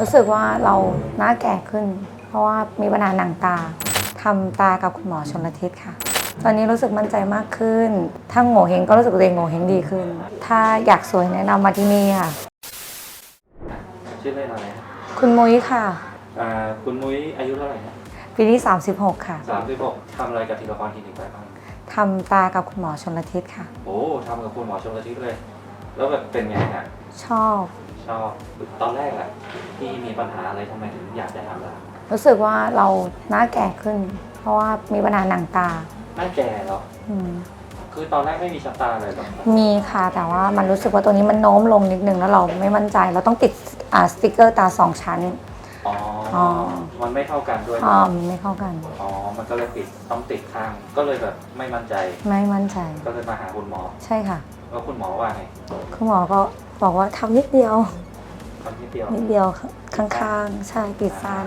รู้สึกว่าเราหน้าแก่ขึ้น เพราะว่ามีปัญหาหนังตาทำตากับคุณหมอชนละทิศค่ะ ตอนนี้รู้สึกมั่นใจมากขึ้น ถ้าโง่เฮงก็รู้สึกตัวเองโง่เฮงดีขึ้น ถ้าอยากสวยแนะนำมาที่นี่ค่ะ ชื่อเล่นอะไรฮะคุณมุ้ยค่ะ อ่าคุณมุ้ยอายุเท่าไหร่ฮะปีที่36 ค่ะสามสิบหกทำอะไรกับทีละครคลินิกไปบ้างทำตากับคุณหมอชนละทิศค่ะ โอ้ทำกับคุณหมอชมละทิศเลย แล้วแบบเป็นไงฮะชอบ ชอบตอนแรกอะที่มีปัญหาอะไรทำไมถึงอยากจะทำล่ะรู้สึกว่าเราหน้าแก่ขึ้น เพราะว่ามีปัญหาหนังตาหน้าแก่เหรออืมคือตอนแรกไม่มีชั้นตาเลยเหรอมีค่ะแต่ว่ามันรู้สึกว่าตัวนี้มันโน้มลงนิดนึงแล้วเราไม่มั่นใจเราต้องติดอ่าสติกเกอร์ตาสองชั้น อ๋ออ๋อมันไม่เท่ากันด้วยอ๋อมันไม่เข้ากัน อ๋อมันก็เลยติดต้องติดข้างก็เลยแบบไม่มั่นใจ ไม่มั่นใจก็เลยมาหาคุณหมอใช่ค่ะ แล้วคุณหมอว่าไงคุณหมอก็ บอกว่าทำนิดเดียวทำนิดเดียวนิดเดียวข้างๆ ใช่ติดสั้น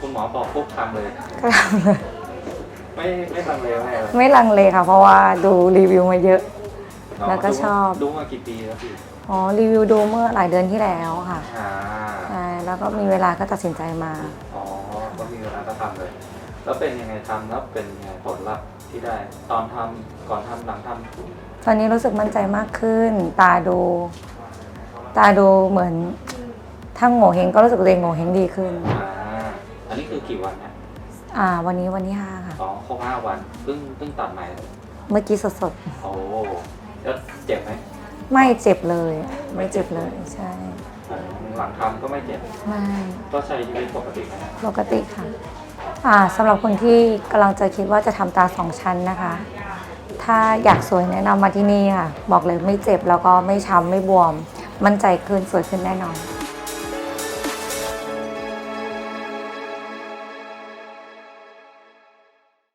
คุณหมอบอกปุ๊บทำเลยก็ทำเลยไม่ไม่ทำเลยไม่เลยไม่ลังเลค่ะ เพราะว่าดูรีวิวมาเยอะ แล้วก็ดูชอบดูมากี่ปีแล้วพี่อ๋อรีวิวดูเมื่อหลายเดือนที่แล้วค่ะอ่าใช่แล้วก็มีเวลาก็ตัดสินใจมาอ๋อก็มีเวลาก็ทำเลย แล้วเป็นยังไงทำแล้วเป็นยังไงผลลัพธ์ที่ได้ ตอนทำก่อนทำหลังทำตอนนี้รู้สึกมั่นใจมากขึ้น ตาดู ตาดูเหมือนถ้าโง่เฮงก็รู้สึกตัวเองโง่เฮงดีขึ้น อ่าอันนี้คือกี่วันนะอ่า วันนี้วันที่ห้าค่ะ อ๋อครบห้าวันเพิ่งเพิ่งตัดใหม่เลยเมื่อกี้สดโอ้แล้วเจ็บไหมๆ ไม่เจ็บเลย ไม่เจ็บเลยใช่ หลังทำก็ไม่เจ็บ ไม่ก็ใช้ชีวิตปกตินะ ปกติค่ะ อ่าสำหรับคนที่กำลังจะคิดว่าจะทำตาสองชั้นนะคะ ถ้าอยากสวยแนะนำมาที่นี่ค่ะ บอกเลยไม่เจ็บแล้วก็ไม่ช้ำไม่บวม มั่นใจขึ้นสวยขึ้นแน่นอน